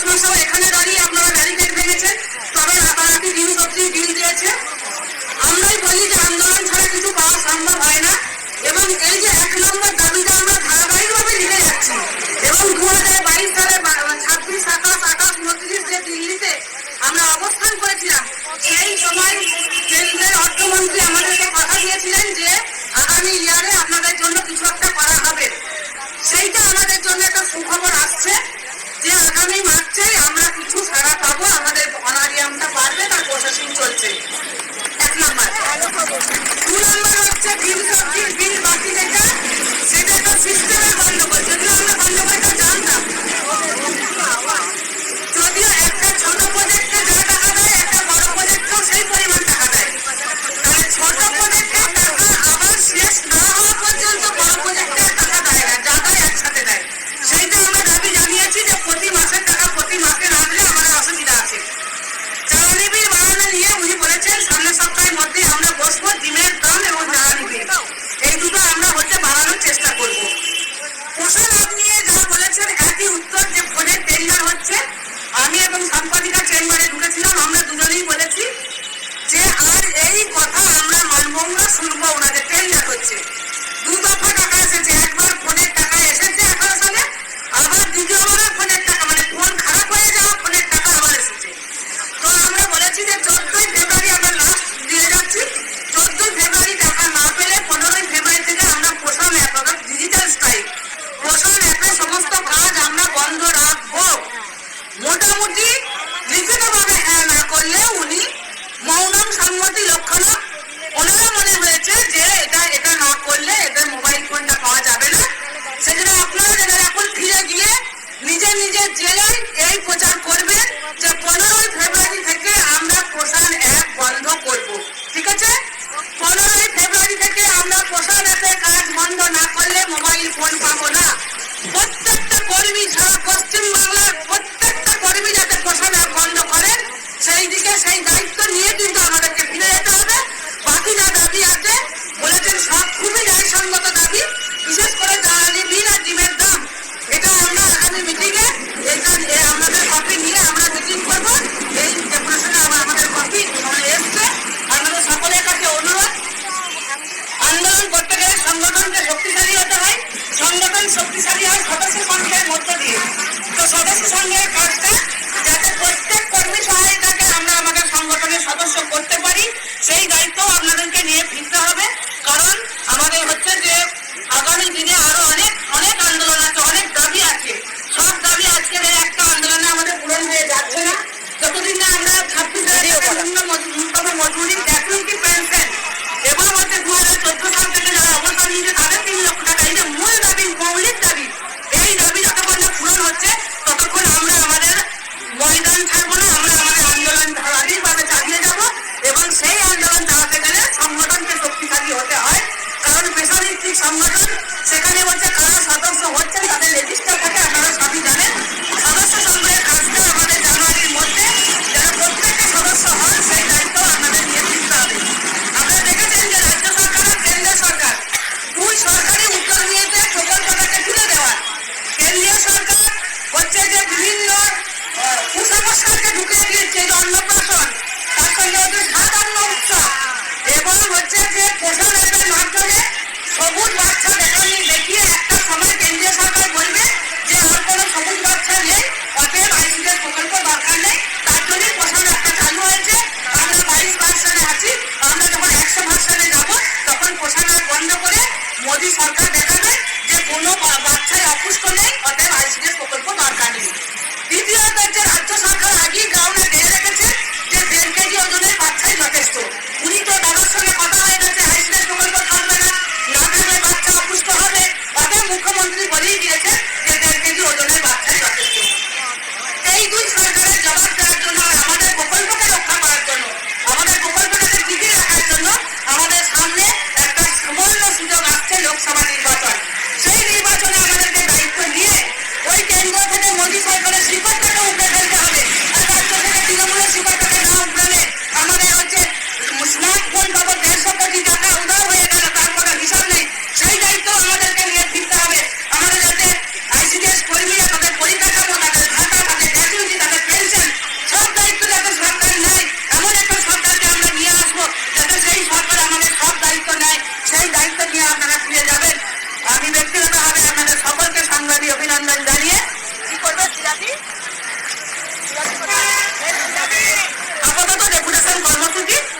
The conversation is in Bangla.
প্রশ্ন সহ এখানে একই উত্তর যে ভোটে টেন্ডার হচ্ছে আমি এবং সাংবাদিকা চেম্বারে ঢুকেছিলাম আমরা দুজনেই বলে একসঙ্গে কাজটা সেখানে বলছে, কারা সদস্য হচ্ছেন তাদের রেজিস্টার থাকে আপনারা সবই জানেন। সদস্য সংগ্রহের কাজটা আমাদের জানুয়ারির মধ্যে। যারা প্রত্যেকটা সদস্য হন, সেই দায়িত্ব আপনাদের নিয়ে দিতে হবে। আপনারা দেখেছেন যে রাজ্য সরকার আর কেন্দ্রীয় সরকার দুই সরকারি উদ্যোগ নিয়েছে প্রকল্পটাকে তুলে দেওয়ার। কেন্দ্রীয় সরকার হচ্ছে যে বিভিন্ন কুসংস্কারকে ঢুকিয়ে দিয়েছে, যে অন্নপ্রাশন, তার সঙ্গে হচ্ছে সাত উৎসব। এবং হচ্ছে যে পোষণের সবুজ বাচ্চা দেখা দেখিয়ে একটা সময় কেন্দ্রীয় সরকার বলবে যে আর কোনো সবুজ বাচ্চা নেই, অতএব আইসিদের প্রকল্প দরকার নেই। তার জন্যই প্রশাসন একটা চালু হয়েছে। আমরা বাইশ পার্সেন্টে আছি। আমরা যখন একশো পার্সেন্টে যাব, তখন প্রশাসন বন্ধ করে মোদি সরকার দেখাবে যে কোনো বাচ্চায় অপুষ্ট নেই, অতএব আইসিদের প্রকল্প দরকার নেই। দ্বিতীয়ত হচ্ছে রাজ্য থেকে